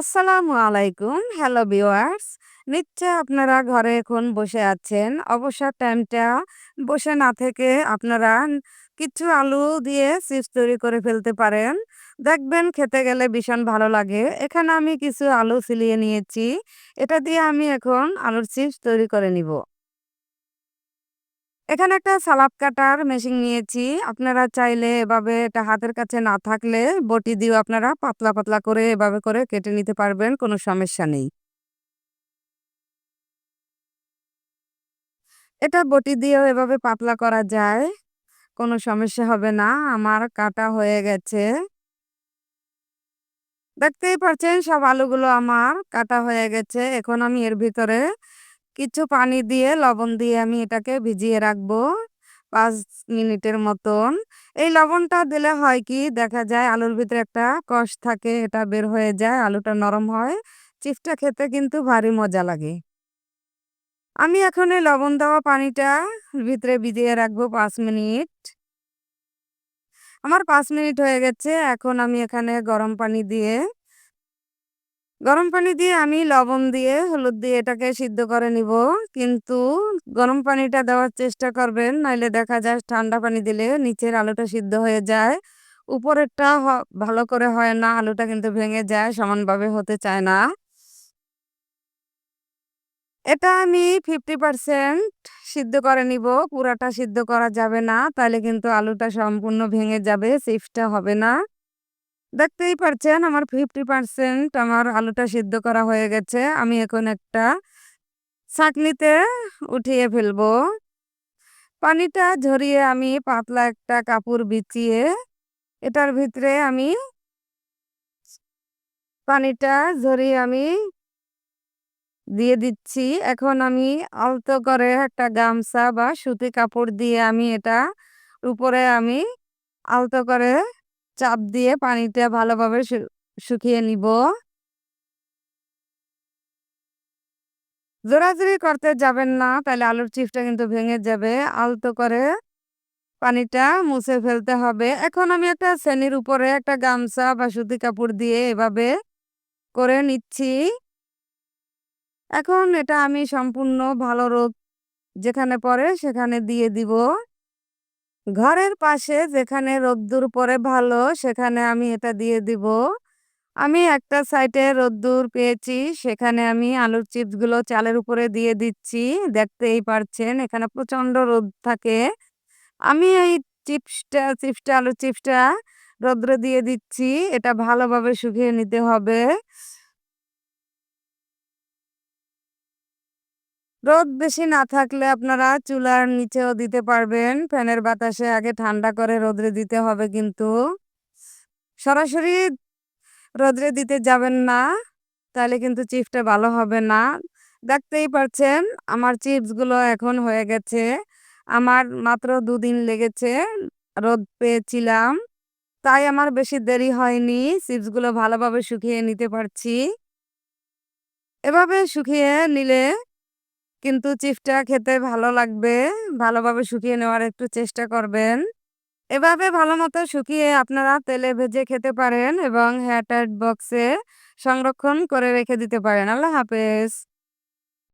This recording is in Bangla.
আসসালামু আলাইকুম। হ্যালো ভিওয়ার্স নিশ্চয় আপনারা ঘরে এখন বসে আছেন। অবসর টাইমটা বসে না থেকে আপনারা কিছু আলু দিয়ে চিপস তৈরি করে ফেলতে পারেন। দেখবেন খেতে গেলে ভীষণ ভালো লাগে। এখানে আমি কিছু আলু ছিলিয়ে নিয়েছি। এটা দিয়ে আমি এখন আলুর চিপস তৈরি করে নিব। এখানে একটা সালাদ কাটার মেশিন নিয়েছি। আপনারা চাইলে এভাবে এটা হাতের কাছে না থাকলে বটি দিয়েও আপনারা পাতলা পাতলা করে এভাবে করে কেটে নিতে পারবেন, কোনো সমস্যা নেই। এটা বটি দিয়েও এভাবে পাতলা করা যায়, কোনো সমস্যা হবে না, আমার কাটা হয়ে গেছে। দেখতেই পাচ্ছেন সব আলুগুলো আমার কাটা হয়ে গেছে, এখন আমি এর ভিতরে কিছু পানি দিয়ে লবণ দিয়ে আমি এটাকে ভিজিয়ে রাখব পাঁচ মিনিটের মতন। এই লবণটা দিলে হয় কি, দেখা যায় আলুর ভিতরে একটা কষ থাকে, এটা বের হয়ে যায়, আলুটা নরম হয় চিপসটা খেতে কিন্তু ভারী মজা লাগে। আমি এখন এই লবণ দেওয়া পানিটা ভিতরে ভিজিয়ে রাখব পাঁচ মিনিট। আমার পাঁচ মিনিট হয়ে গেছে, এখন আমি এখানে গরম পানি দিয়ে গরম পানি দিয়ে আমি লবণ দিয়ে হলুদ দিয়ে এটাকে সিদ্ধ করে নিব। কিন্তু গরম পানিটা দেওয়ার চেষ্টা করবেন, নাইলে দেখা যায় ঠান্ডা পানি দিলে নিচের আলুটা সিদ্ধ হয়ে যায়। উপরেরটা ভালো করে হয় না, আলুটা কিন্তু ভেঙে যায়, সমানভাবে হতে চায় না। এটা আমি ফিফটি পারসেন্ট সিদ্ধ করে নিব, পুরাটা সিদ্ধ করা যাবে না তাহলে কিন্তু আলুটা সম্পূর্ণ ভেঙে যাবে চিপসটা হবে না। দেখতেই পারছেন, আমার ফিফটি পারসেন্ট আমার আলুটা সিদ্ধ করা হয়ে গেছে। আমি এখন একটা ছাঁকনিতে উঠিয়ে ফেলব। পানিটা ঝরিয়ে আমি পাতলা একটা কাপড় বিছিয়ে এটার ভিতরে আমি পানিটা ঝরিয়ে আমি দিয়ে দিচ্ছি। এখন আমি আলতো করে একটা গামছা বা সুতি কাপড় দিয়ে আমি এটা উপরে আমি আলতো করে চাপ দিয়ে পানিটা ভালোভাবে শুকিয়ে নিব। জোরাজুরি করতে যাবেন না তাহলে আলুর চিপসটা কিন্তু ভেঙে যাবে। আলতো করে পানিটা মুছে ফেলতে হবে। এখন আমি একটা শ্রেণির উপরে একটা গামছা বা সুতি কাপড় দিয়ে এভাবে করে নিচ্ছি। এখন এটা আমি সম্পূর্ণ ভালো রোদ যেখানে পড়ে সেখানে দিয়ে দিব। ঘরের পাশে যেখানে রোদ্দুর পরে ভালো, সেখানে আমি এটা দিয়ে দিব। আমি একটা সাইডে রোদ্দুর পেয়েছি, সেখানে আমি আলুর চিপসগুলো চালের উপরে দিয়ে দিচ্ছি। দেখতেই পারছেন, এখানে প্রচণ্ড রোদ থাকে। আমি এই চিপসটা চিপসটা, আলুর চিপসটা রোদ্রে দিয়ে দিচ্ছি। এটা ভালোভাবে শুকিয়ে নিতে হবে। রোদ বেশি না থাকলে আপনারা চুলার নিচেও দিতে পারবেন। ফ্যানের বাতাসে আগে ঠান্ডা করে রোদ্রে দিতে হবে কিন্তু। সরাসরি রোদ্রে দিতে যাবেন না, তাহলে কিন্তু চিপসটা ভালো হবে না। দেখতেই পাচ্ছেন আমার চিপসগুলো এখন হয়ে গেছে। আমার মাত্র দুদিন লেগেছে রোদ পেয়েছিলাম, তাই আমার বেশি দেরি হয়নি। চিপসগুলো ভালোভাবে শুকিয়ে নিতে পারছি। এভাবে শুকিয়ে নিলে কিন্তু চিফটা খেতে ভালো লাগবে। ভালোভাবে শুকিয়ে নেওয়ার একটু চেষ্টা করবেন। এভাবে ভালো মতো শুকিয়ে আপনারা তেলে ভেজে খেতে পারেন এবং হেয়ার টাইট বক্সে সংরক্ষণ করে রেখে দিতে পারেন। আল্লাহ হাফেজ।